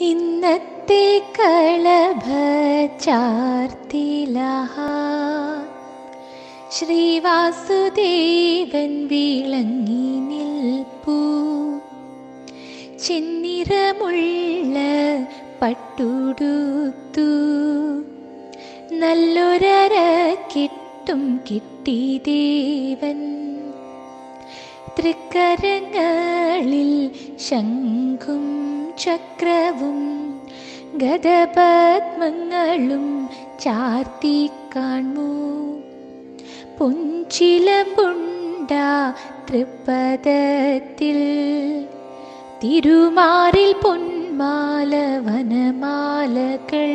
ഇന്നത്തെ കളഭ ചാർത്തിലഹ ശ്രീവാസുദേവൻ വിളങ്ങി നിൽപ്പൂ. ചെന്നിറമുള്ള പട്ടുടുത്തു. നല്ലൊരര കിട്ടും കിട്ടി ദേവൻ. തൃക്കരങ്ങളിൽ ശംഖും ചക്രവും ഗതപത്മങ്ങളും ചാർത്തി കാണൂ പൊഞ്ചിലമ്പുണ്ട തൃപ്പദത്തിൽ തിരുമാറിൽ പൊന്മാല വനമാലകൾ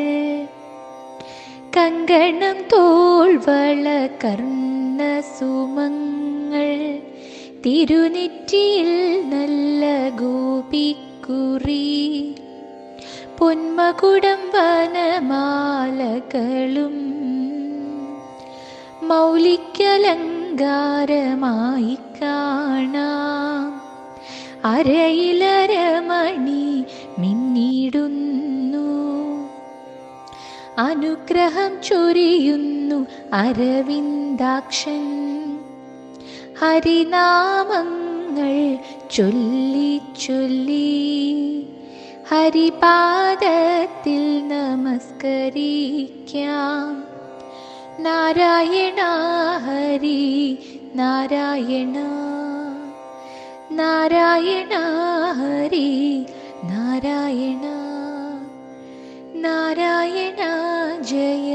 കങ്കണം തോൾവള കർണ സുമങ്ങൾ തിരുനെറ്റിയിൽ നല്ല ഗോപിക്കുറി പൊന്മകുടം വനമാലകളും മൗലിക്കലങ്കാരമായി കാണാം. അരയിലരമണി മിന്നിടുന്നു. അനുഗ്രഹം ചൊരിയുന്നു അരവിന്ദാക്ഷൻ. ഹരിനാമങ്ങൾ ചൊല്ലി ചൊല്ലി ഹരിപാദത്തിൽ നമസ്കരിക്കാം നാരായണ ഹരി നാരായണ നാരായണ ഹരി നാരായണ നാരായണ ജയ